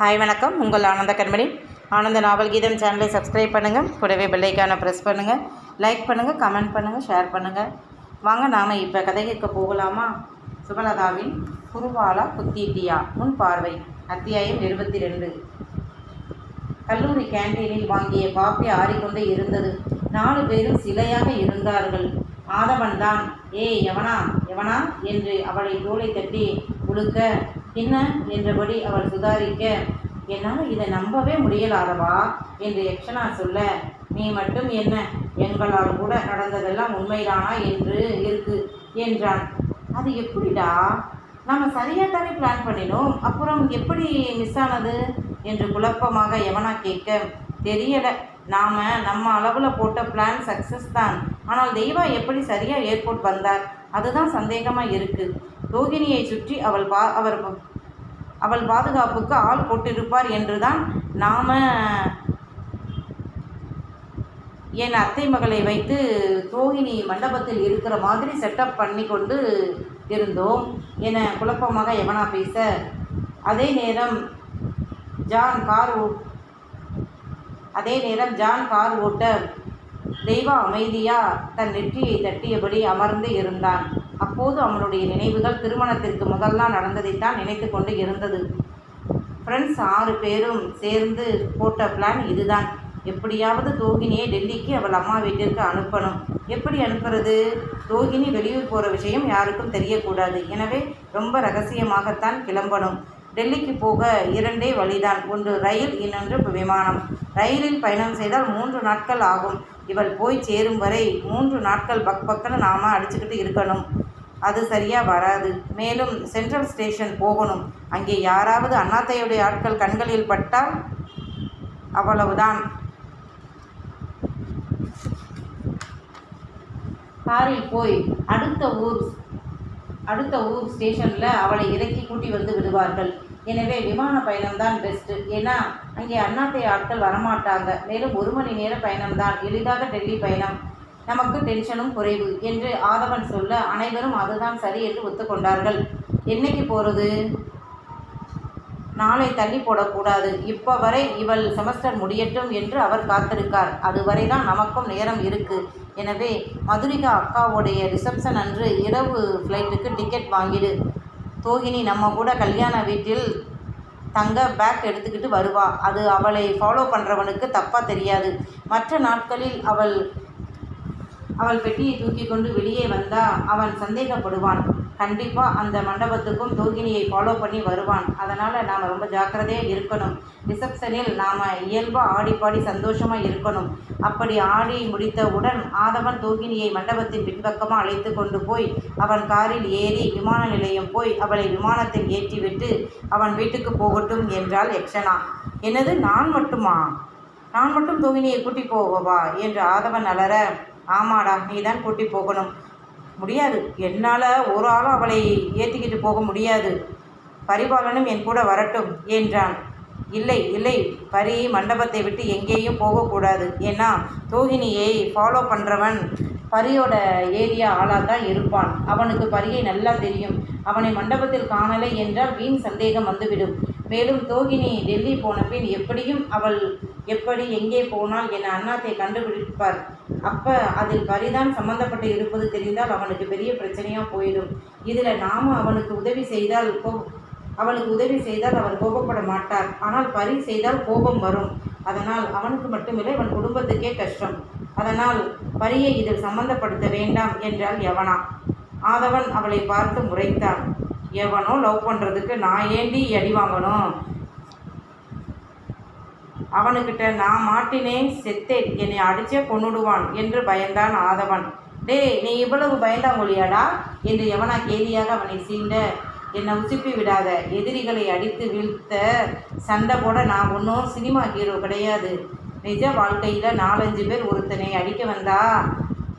Hi வணக்கம். உங்கள் ஆனந்த கண்மணி. ஆனந்த நாவல் கீதம் சேனலை சப்ஸ்கிரைப் பண்ணுங்கள் கூடவே பெல்லைக்கான ப்ரெஸ் பண்ணுங்கள் லைக் பண்ணுங்கள் கமெண்ட் பண்ணுங்கள் ஷேர் பண்ணுங்கள் வாங்க நாம் இப்போ கதை கேட்க போகலாமா? சுபலதாவின் குருவாலா குத்தீட்டியா? முன் பார்வை. அத்தியாயம் இருபத்தி ரெண்டு கல்லூரி கேண்டீனில் வாங்கிய காப்பி ஆறிக்கொண்டே இருந்தது. நாலு பேரும் சிலையாக இருந்தார்கள். ஆதவன் தான் ஏய் எவனா எவனா என்று அவளை தோலை தட்டி உழுக்க என்ன என்றபடி அவள் சுதாரிக்க என்னால் இதை நம்பவே முடியலாதவா? என்று யக்ஷனா சொல்ல நீ மட்டும் என்ன? எங்களால் கூட நடந்ததெல்லாம் உண்மைதானா என்று இருக்கு என்றான். அது எப்படிடா? நாம் சரியாக தானே பிளான் பண்ணினோம். அப்புறம் எப்படி மிஸ் ஆனது? என்று குழப்பமாக எவனா கேட்க தெரியலை. நாம் நம்ம அளவில் போட்ட பிளான் சக்ஸஸ் தான். ஆனால் தெய்வா எப்படி சரியாக ஏர்போர்ட் வந்தார்? அதுதான் சந்தேகமாக இருக்குது ரோகிணியை சுற்றி அவள் பா அவர் அவள் பாதுகாப்புக்கு ஆள் போட்டிருப்பார் என்றுதான் நாம் என் அத்தை மகளை வைத்து தோகினி மண்டபத்தில் இருக்கிற மாதிரி செட்டப் பண்ணி கொண்டு இருந்தோம் என குழப்பமாக எவனா பேச. அதே நேரம் ஜான் கார் ஓ அதே நேரம் ஜான் கார் ஓட்ட தெய்வா அமைதியா தன் நெற்றியை தட்டியபடி அமர்ந்து இருந்தான். அப்போது அவளுடைய நினைவுகள் திருமணத்திற்கு முதல்லாம் நடந்ததைத்தான் நினைத்து கொண்டு இருந்தது. ஃப்ரெண்ட்ஸ் ஆறு பேரும் சேர்ந்து போட்ட பிளான் இதுதான். எப்படியாவது தோகினியை டெல்லிக்கு அவள் அம்மா வீட்டிற்கு அனுப்பணும். எப்படி அனுப்புறது? தோகினி வெளியூர் போகிற விஷயம் யாருக்கும் தெரியக்கூடாது. எனவே ரொம்ப ரகசியமாகத்தான் கிளம்பணும். டெல்லிக்கு போக இரண்டே வழிதான். ஒன்று ரயில் இன்னொன்று விமானம். ரயிலில் பயணம் செய்தால் மூன்று நாட்கள் ஆகும். இவள் போய் சேரும் வரை மூன்று நாட்கள் பக் பக்கன்னு நாம் அடிச்சுக்கிட்டு இருக்கணும். அது சரியாக வராது. மேலும் சென்ட்ரல் ஸ்டேஷன் போகணும். அங்கே யாராவது அண்ணாத்தையுடைய ஆட்கள் கண்களில் பட்டால் அவ்வளவுதான். காரில் போய் அடுத்த ஊர் அடுத்த ஊர் ஸ்டேஷனில் அவளை இறக்கி கூட்டி வந்து விடுவார்கள். எனவே விமான பயணம்தான் பெஸ்ட்டு ஏன்னா அங்கே அண்ணாத்தை ஆட்கள் வரமாட்டாங்க. மேலும் ஒரு மணி நேர பயணம்தான். எளிதாக டெல்லி பயணம். நமக்கு டென்ஷனும் குறைவு என்று ஆதவன் சொல்ல அனைவரும் அதுதான் சரி என்று ஒத்துக்கொண்டார்கள். என்னைக்கு போகிறது நாளை தள்ளி போடக்கூடாது. இப்போ வரை இவள் செமஸ்டர் முடியட்டும் என்று அவர் காத்திருக்கார். அதுவரை தான் நமக்கும் நேரம் இருக்கு. எனவே மதுரிகா அக்காவுடைய ரிசப்ஷன் அன்று இரவு ஃப்ளைட்டுக்கு டிக்கெட் வாங்கிடு. தோகினி நம்ம கூட கல்யாண வீட்டில் தங்க பேக் எடுத்துக்கிட்டு வருவா. அது அவளை ஃபாலோ பண்ணுறவனுக்கு தப்பாக தெரியாது. மற்ற நாட்களில் அவள் அவள் பெட்டியை தூக்கி கொண்டு வெளியே வந்தால் அவன் சந்தேகப்படுவான். கண்டிப்பாக அந்த மண்டபத்துக்கும் தோகினியை ஃபாலோ பண்ணி வருவான். அதனால் நாம் ரொம்ப ஜாக்கிரதையாக இருக்கணும். ரிசப்ஷனில் நாம் இயல்பாக ஆடி பாடி சந்தோஷமாக இருக்கணும். அப்படி ஆடி முடித்தவுடன் ஆதவன் தோகினியை மண்டபத்தின் பின்பக்கமாக அழைத்து கொண்டு போய் அவன் காரில் ஏறி விமான நிலையம் போய் அவளை விமானத்தில் ஏற்றிவிட்டு அவன் வீட்டுக்கு போகட்டும் என்றாள் யக்ஷனா. என்னது? நான் மட்டுமா? நான் மட்டும் தோகினியை கூட்டி போகவா? என்று ஆதவன் அலற. ஆமாடா நீ தான் கூட்டி போகணும். முடியாது. என்னால் ஒரு ஆளும் அவளை ஏற்றிக்கிட்டு போக முடியாது. பரிபாலனும் என் கூட வரட்டும் என்றான். இல்லை இல்லை. பரி மண்டபத்தை விட்டு எங்கேயும் போகக்கூடாது. ஏன்னா தோகினியை ஃபாலோ பண்ணுறவன் பரியோட ஏரியா ஆளாக தான் இருப்பான். அவனுக்கு பரியை நல்லா தெரியும். அவனை மண்டபத்தில் காணலை என்றால் வீண் சந்தேகம் வந்துவிடும். மேலும் தோகினி டெல்லி போன பின் எப்படியும் அவள் எப்படி எங்கே போனால் என் அண்ணாத்தை கண்டுபிடிப்பார். அப்போ அதில் பரிதான் சம்பந்தப்பட்டு இருப்பது தெரிந்தால் அவனுக்கு பெரிய பிரச்சனையாக போயிடும். இதில் நாம் அவனுக்கு உதவி செய்தால் கோ அவனுக்கு உதவி செய்தால் அவர் கோபப்பட மாட்டார் ஆனால் பரி செய்தால் கோபம் வரும். அதனால் அவனுக்கு மட்டுமில்லை அவன் குடும்பத்துக்கே கஷ்டம். அதனால் பரியை இதில் சம்பந்தப்படுத்த வேண்டாம் என்றால் எவனா ஆதவன் அவளை பார்த்து முறைத்தான். எவனோ லவ் பண்ணுறதுக்கு நான் ஏண்டி அடி வாங்கணும்? அவனுக்கிட்ட நான் மாட்டினேன் செத்தேன் என்னை அடிச்சே கொண்டுடுவான் என்று பயந்தான் ஆதவன். டேய் நீ இவ்வளவு பயந்தாங்கொழியாடா என்று எவனா கேலியாக அவனை சீண்ட என்னை உசுப்பி விடாத எதிரிகளை அடித்து வீழ்த்த சண்டை போட நான் ஒன்றும் சினிமா ஹீரோ கிடையாது. நிஜ வாழ்க்கையில் நாலஞ்சு பேர் ஒருத்தனை அடிக்க வந்தா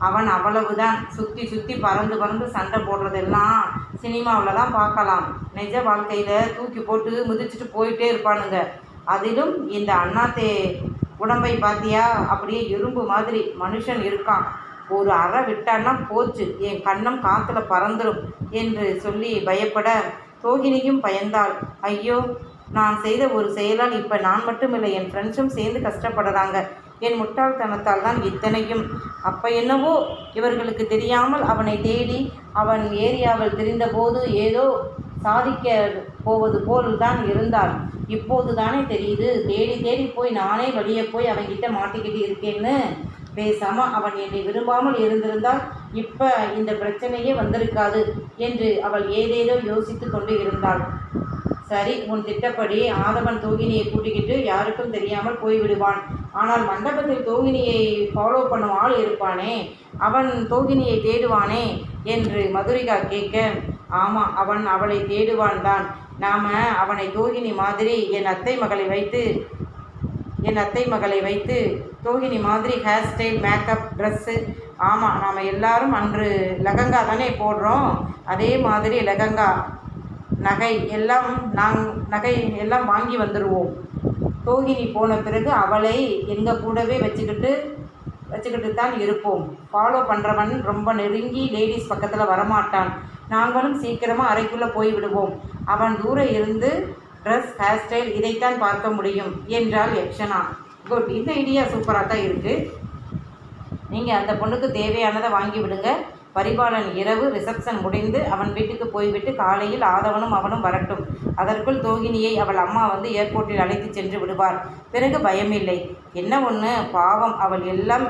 அவன் அவ்வளவுதான். சுற்றி சுற்றி பறந்து பறந்து சண்டை போடுறதெல்லாம் சினிமாவில் தான் பார்க்கலாம். நிஜ வாழ்க்கையில் தூக்கி போட்டு முதிச்சுட்டு போயிட்டே இருப்பானுங்க. அதிலும் இந்த அண்ணாத்தே உடம்பை பார்த்தியா அப்படியே இரும்பு மாதிரி மனுஷன் இருக்கான். ஒரு அறை விட்டான்னா போச்சு. என் கண்ணம் காற்றுல பறந்துடும் என்று சொல்லி பயப்பட தோகினியும் பயந்தாள். ஐயோ நான் செய்த ஒரு செயலால் இப்போ நான் மட்டும் இல்லை என் ஃப்ரெண்ட்ஸும் சேர்ந்து கஷ்டப்படுறாங்க. என் முட்டாள்தனத்தால் தான் இத்தனையும். அப்போ என்னவோ? இவர்களுக்கு தெரியாமல் அவனை தேடி அவன் ஏரியாவில் திரிந்தபோது ஏதோ சாதிக்க போவது போல் தான் இருந்தாள் இப்போது தானே தெரியுது. தேடி தேடி போய் நானே வழியே போய் அவன்கிட்ட மாட்டிக்கிட்டு இருக்கேன்னு. பேசாம அவன் என்னை விரும்பாமல் இருந்திருந்தால் இப்போ இந்த பிரச்சனையே வந்திருக்காது என்று அவள் ஏதேதோ யோசித்து கொண்டு இருந்தாள். சரி உன் திட்டப்படி ஆதவன் தோகினியை கூட்டிக்கிட்டு யாருக்கும் தெரியாமல் போய்விடுவான். ஆனால் மண்டபத்தில் தோகினியை ஃபாலோ பண்ணும் ஆள் இருப்பானே. அவன் தோகினியை தேடுவானே என்று மதுரிகா கேட்க ஆமாம் அவன் அவளை தேடுவான் தான் நாம அவனை தோகினி மாதிரி என் அத்தை மகளை வைத்து என் அத்தை மகளை வைத்து தோகினி மாதிரி ஹேர் ஸ்டைல் மேக்கப் ட்ரெஸ்ஸு ஆமாம் நாம் எல்லாரும் அன்று லகங்கா தானே போடுறோம். அதே மாதிரி லெகங்கா நகை எல்லாம் நாங் நகை எல்லாம் வாங்கி வந்துடுவோம் தோகினி போன பிறகு அவளை எங்கள் கூடவே வச்சுக்கிட்டு வச்சுக்கிட்டு தான் இருப்போம். ஃபாலோ பண்ணுறவன் ரொம்ப நெருங்கி லேடிஸ் பக்கத்தில் வரமாட்டான். நாங்களும் சீக்கிரமாக அறைக்குள்ளே போய் விடுவோம். அவன் தூரம் இருந்து ட்ரெஸ் ஹேர் ஸ்டைல் இதைத்தான் பார்க்க முடியும் என்றாள் யக்ஷனா. குட் இந்த ஐடியா சூப்பராக தான் இருக்குது நீங்கள் அந்த பொண்ணுக்கு தேவையானதை வாங்கி விடுங்க. பரிபாலன் இரவு ரிசப்ஷன் முடிந்து அவன் வீட்டுக்கு போய்விட்டு காலையில் ஆதவனும் அவனும் வரட்டும். அதற்குள் தோகினியை அவள் அம்மா வந்து ஏர்போர்ட்டில் அழைத்து சென்று விடுவார். பிறகு பயமில்லை. என்ன ஒன்று பாவம். அவள் எல்லாம்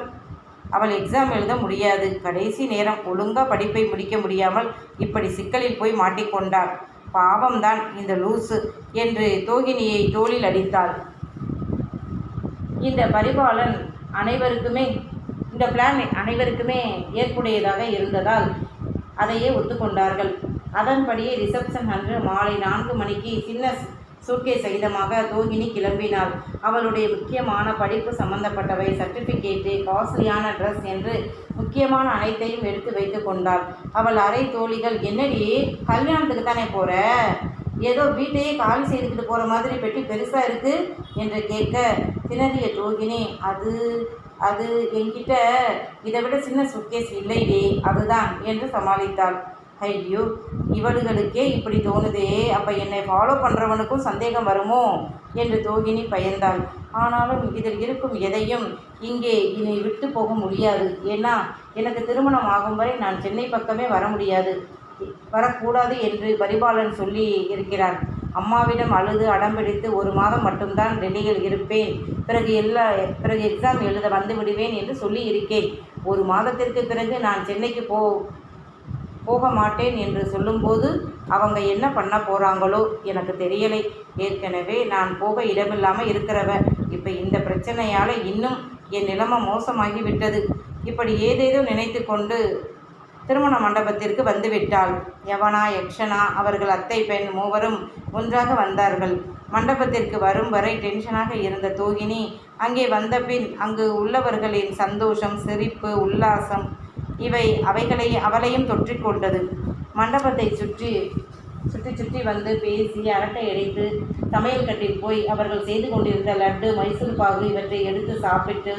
அவள் எக்ஸாம் எழுத முடியாது. கடைசி நேரம் ஒழுங்காக படிப்பை முடிக்க முடியாமல் இப்படி சிக்கலில் போய் மாட்டிக்கொண்டாள். பாவம்தான் இந்த லூசு என்று தோகினியை தோளில் அடித்தாள். இந்த பரிபாலன் அனைவருக்குமே இந்த பிளான் அனைவருக்குமே ஏற்புடையதாக இருந்ததால் அதையே ஒத்துக்கொண்டார்கள். அதன்படியே ரிசப்ஷன் அன்று மாலை நான்கு மணிக்கு சின்ன சூட்கே சகிதமாக தோகினி கிளம்பினாள். அவளுடைய முக்கியமான படிப்பு சம்பந்தப்பட்டவை சர்டிஃபிகேட்டு காஸ்ட்லியான ட்ரெஸ் என்று முக்கியமான அனைத்தையும் எடுத்து வைத்து கொண்டாள். அவள் அரை தோழிகள் என்னடி கல்யாணத்துக்கு தானே போகிற ஏதோ வீட்டையே காலி செய்துக்கிட்டு போகிற மாதிரி பெட்டி பெருசாக இருக்குது என்று கேட்க திணறிய தோகினி அது அது என்கிட்ட இதை விட சின்ன சுட்கேஸ் இல்லையே அதுதான் என்று சமாளித்தாள். ஐயோ இவளுகளுக்கே இப்படி தோணுதே. அப்போ என்னை ஃபாலோ பண்ணுறவனுக்கும் சந்தேகம் வருமோ? என்று தோகினி பயந்தாள். ஆனாலும் இதில் இருக்கும் எதையும் இங்கே இனி விட்டு போக முடியாது. ஏன்னா எனக்கு திருமணம் ஆகும் வரை நான் சென்னை பக்கமே வர முடியாது. வரக்கூடாது என்று பரிபாலன் சொல்லி இருக்கிறார். அம்மாவிடம் அழுது அடம்பிடித்து ஒரு மாதம் மட்டும்தான் டெல்லியில் இருப்பேன். பிறகு எல்லா பிறகு எக்ஸாம் எழுத வந்து விடுவேன் என்று சொல்லி இருக்கேன். ஒரு மாதத்திற்கு பிறகு நான் சென்னைக்கு போ போக மாட்டேன் என்று சொல்லும்போது அவங்க என்ன பண்ண போகிறாங்களோ எனக்கு தெரியலை. ஏற்கனவே நான் போக இடமில்லாமல் இருக்கிறவ இப்போ இந்த பிரச்சனையால் இன்னும் என் நிலைமை மோசமாகி விட்டது இப்படி ஏதேதோ நினைத்து கொண்டு திருமண மண்டபத்திற்கு வந்துவிட்டாள். யவனா யக்ஷனா அவர்கள் அத்தை பெண் மூவரும் ஒன்றாக வந்தார்கள். மண்டபத்திற்கு வரும் வரை டென்ஷனாக இருந்த தோகினி அங்கே வந்த பின் அங்கு உள்ளவர்களின் சந்தோஷம் சிரிப்பு உல்லாசம் இவை அவைகளை அவளையும் தொற்றிக்கொண்டது மண்டபத்தை சுற்றி சுற்றி சுற்றி வந்து பேசி அரட்டை அடைத்து சமையல் கட்டில் போய் அவர்கள் செய்து கொண்டிருந்த லட்டு மைசூர் பாகு இவற்றை எடுத்து சாப்பிட்டு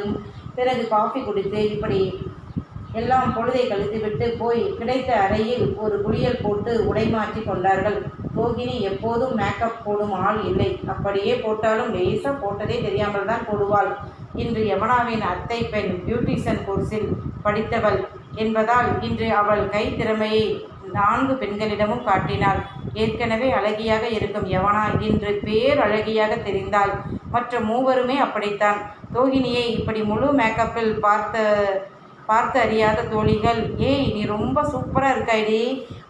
பிறகு காஃபி குடித்து இப்படி எல்லாம் பொழுதை கழித்துவிட்டு போய் கிடைத்த அறையில் ஒரு குளியல் போட்டு உடை மாற்றி கொண்டார்கள். ரோகிணி எப்போதும் மேக்கப் போடும் ஆள் இல்லை. அப்படியே போட்டாலும் லேசாக போட்டதே தெரியாமல் தான் போடுவாள். இன்று யமுனாவின் அத்தை பெண் பியூட்டிஷியன் கோர்ஸில் படித்தவள். என்பதால் இன்று அவள் கைத்திறமையை நான்கு பெண்களிடமும் காட்டினாள். ஏற்கனவே அழகியாக இருக்கும் யவனா இன்று பேரழகியாக தெரிந்தாள். மற்ற மூவருமே அப்படித்தான். தோகினியை இப்படி முழு மேக்கப்பில் பார்த்த பார்த்து அறியாத தோழிகள் ஏய் நீ ரொம்ப சூப்பராக இருக்காய்டி.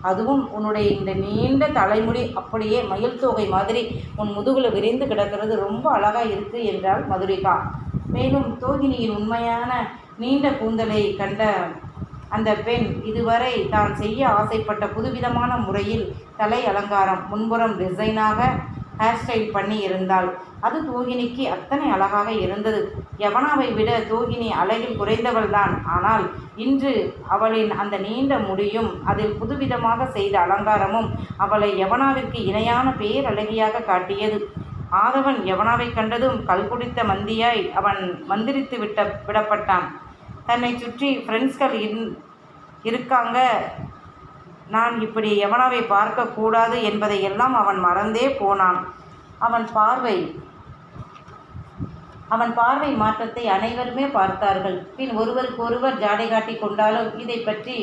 அதுவும் உன்னுடைய இந்த நீண்ட தலைமுடி அப்படியே மயில் தொகை மாதிரி உன் முதுகில் விரிந்து கிடக்கிறது ரொம்ப அழகாக இருக்குது என்றாள் மதுரிகா. மேலும் தோகினியின் உண்மையான நீண்ட கூந்தலை கண்ட அந்த பெண் இதுவரை தான் செய்ய ஆசைப்பட்ட புதுவிதமான முறையில் தலை அலங்காரம் முன்புறம் டிசைனாக ஹேர் ஸ்டைல் பண்ணி இருந்தாள். அது தோகினிக்கு அத்தனை அழகாக இருந்தது. யவனாவை விட தோகினி அழகில் குறைந்தவள்தான் ஆனால் இன்று அவளின் அந்த நீண்ட முடியும் அதில் புதுவிதமாக செய்த அலங்காரமும் அவளை யவனாவிற்கு இணையான பேரழகியாக காட்டியது. ஆதவன் யவனாவை கண்டதும் கல்குடித்த மந்தியாய் அவன் மந்திரித்து விட்ட விடப்பட்டான். தன்னை சுற்றி ஃப்ரெண்ட்ஸ்கள் இன் இருக்காங்க. நான் இப்படி யவனாவை பார்க்கக்கூடாது என்பதை எல்லாம் அவன் மறந்தே போனான். அவன் பார்வை அவன் பார்வை மாற்றத்தை அனைவருமே பார்த்தார்கள். பின் ஒருவருக்கொருவர் ஜாடை காட்டி கொண்டாலும் இதை பற்றி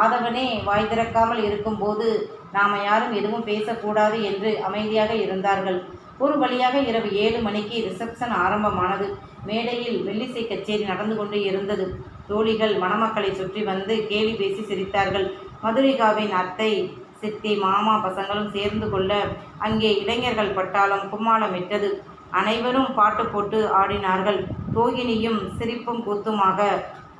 ஆதவனே வாய் திறக்காமல் இருக்கும்போது நாம யாரும் எதுவும் பேசக்கூடாது என்று அமைதியாக இருந்தார்கள். ஒரு வழியாக இரவு ஏழு மணிக்கு ரிசப்ஷன் ஆரம்பமானது. மேடையில் வெள்ளிசை கச்சேரி நடந்து கொண்டு இருந்தது. தோழிகள் மணமக்களை சுற்றி வந்து கேலி பேசி சிரித்தார்கள். மதுரிகாவின் அத்தை சித்தி மாமா பசங்களும் சேர்ந்து கொள்ள அங்கே இளைஞர்கள் பட்டாளம் கும்மாளமிட்டது அனைவரும் பாட்டு போட்டு ஆடினார்கள். தோகினியும் சிரிப்பும் கூத்துமாக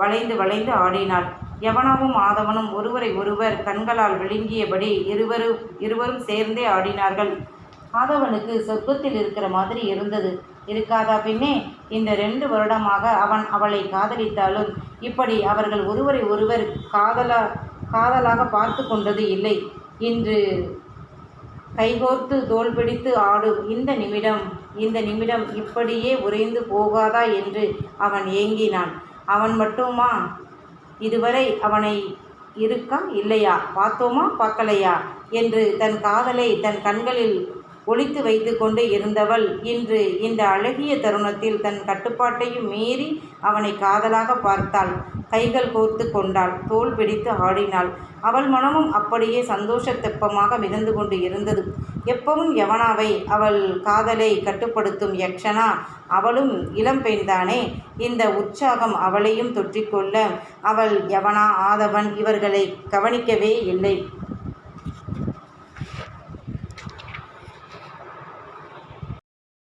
வளைந்து வளைந்து ஆடினாள். யவனவும் ஆதவனும் ஒருவரை ஒருவர் கண்களால் விழுங்கியபடி இருவரும் இருவரும் சேர்ந்தே ஆடினார்கள். ஆதவனுக்கு சொர்க்கத்தில் இருக்கிற மாதிரி இருந்தது. இருக்காதா பின்னே இந்த ரெண்டு வருடமாக அவன் அவளை காதலித்தாலும் இப்படி அவர்கள் ஒருவரை ஒருவர் காதலா காதலாக பார்த்து கொண்டது இல்லை. இன்று கைகோர்த்து தோள் பிடித்து ஆடும் இந்த நிமிடம் இந்த நிமிடம் இப்படியே உறைந்து போகாதா என்று அவன் ஏங்கினான். அவன் மட்டுமா? இதுவரை அவனை இருக்கா இல்லையா? பார்த்தோமா? பார்க்கலையா? என்று தன் காதலை தன் கண்களில் ஒழித்து வைத்து கொண்டு இருந்தவள். இன்று இந்த அழகிய தருணத்தில் தன் கட்டுப்பாட்டையும் மீறி அவனை காதலாக பார்த்தாள். கைகள் கோர்த்து கொண்டாள். தோள் பிடித்து ஆடினாள். அவள் மனமும் அப்படியே சந்தோஷ தெப்பமாக மிதந்து கொண்டு இருந்தது. எப்பவும் யவனாவை அவள் காதலை கட்டுப்படுத்தும் யக்ஷனா அவளும் இளம்பெண்தானே இந்த உற்சாகம் அவளையும் தொற்றிக்கொள்ள அவள் யவனா ஆதவன் இவர்களை கவனிக்கவே இல்லை.